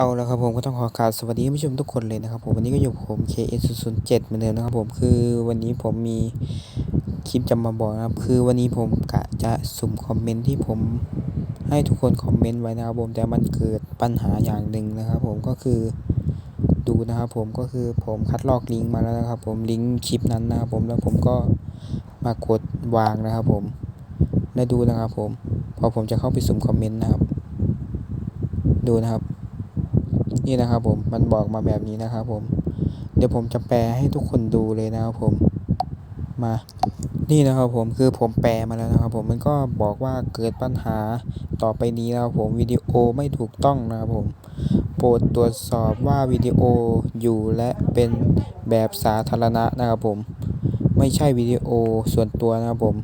เอาละครับผมก็ต้องขอกราบสวัสดีผู้ชมทุกคนเลยนะครับผมวันนี้ก็อยู่ผม KS007 เหมือนเดิมนะครับผมคือวันนี้ผมมีคลิปจะมาบอกนะครับ คือวันนี้ผมกะจะสุ่มคอมเมนต์ที่ผมให้ทุกคนคอมเมนต์ไว้นะครับผมแต่มันเกิดปัญหาอย่างหนึ่งนะครับผมก็คือดูนะครับผมก็คือผมคัดลอกลิงก์มาแล้วนะครับผมลิงก์คลิปนั้นนะครับผมแล้วผมก็มากดวางนะครับผมและดูนะครับผมพอผมจะเข้าไปสุ่มคอมเมนต์นะครับ ดูนะครับ นี่นะครับผมมันบอกมาแบบนี้นะครับผม เดี๋ยวผมจะแปลให้ทุกคนดูเลยนะครับผมมานี่นะครับผมคือผมแปลมาแล้วนะครับผมมันก็บอกว่าเกิดปัญหาต่อไปนี้นะครับผมวิดีโอไม่ถูกต้องนะครับผม โปรดตรวจสอบว่าวิดีโออยู่และเป็นแบบสาธารณะนะครับผม ไม่ใช่วิดีโอส่วนตัวนะครับผม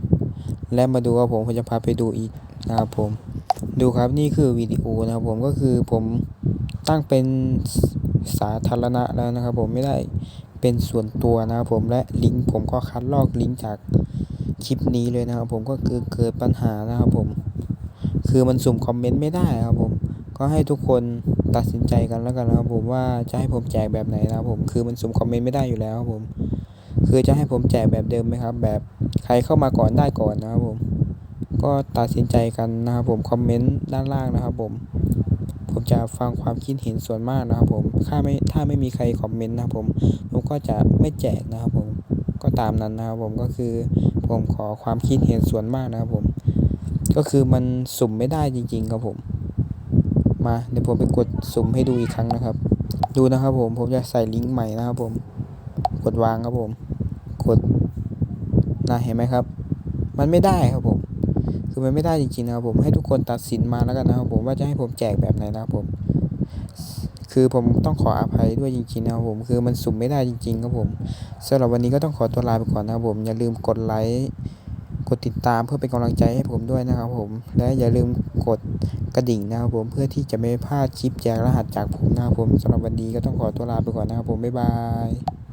และมาดูครับผมผมจะพาไปดูอีกนะครับผม ดูครับนี่คือวิดีโอนะครับผมก็คือผม ตั้งเป็นสาธารณะแล้วนะครับ ผมไม่ได้เป็นส่วนตัวนะครับผมและลิงก์ผมก็คัดลอกลิงก์จากคลิปนี้เลยนะครับ ผมก็คือเกิดปัญหานะครับผม คือมันสุ่มคอมเมนต์ไม่ได้ครับผมก็ให้ทุกคนตัดสินใจกันแล้วกันนะครับผมว่าจะให้ผมแจกแบบไหนนะครับผมคือมันสุ่มคอมเมนต์ไม่ได้อยู่แล้วครับผม คือจะให้ผมแจกแบบเดิมไหมครับ แบบใครเข้ามาก่อนได้ก่อนนะครับผม ก็ตัดสินใจกันนะครับผมคอมเมนต์ด้านล่างนะครับผม ผมจะฟังความคิดเห็นส่วนมากนะครับผมถ้าไม่ถ้าไม่มีใครคอมเมนต์นะครับผมผมก็จะไม่แจกนะครับผมก็ตามนั้นนะครับผมก็คือผมขอความคิดเห็นส่วนมากนะครับผม ก็คือมันสุ่มไม่ได้จริง ๆ ครับผม มาเดี๋ยวผมไปกดสุ่มให้ดูอีกครั้งนะครับ ดูนะครับผมผมจะใส่ลิงก์ใหม่นะครับผม กดวางครับผม กดนะเห็นไหมครับ มันไม่ได้ครับผม คือมันไม่ได้จริงๆนะครับผมให้ทุกคนตัดสินมาแล้วกันนะครับผมว่าจะให้ผมแจกแบบไหนนะครับผม คือผมต้องขออภัยด้วยจริงๆนะครับผมคือมันสุ่มไม่ได้จริงๆครับผมสำหรับวันนี้ก็ต้องขอตัวลาไปก่อนนะครับผมอย่าลืมกดไลค์กดติดตามเพื่อเป็นกำลังใจให้ผมด้วยนะครับผม และอย่าลืมกดกระดิ่งนะครับผมเพื่อที่จะไม่พลาดคลิปแจกรหัสจากผมนะครับผมสำหรับวันนี้ก็ต้องขอตัวลาไปก่อนนะครับผมบ๊ายบาย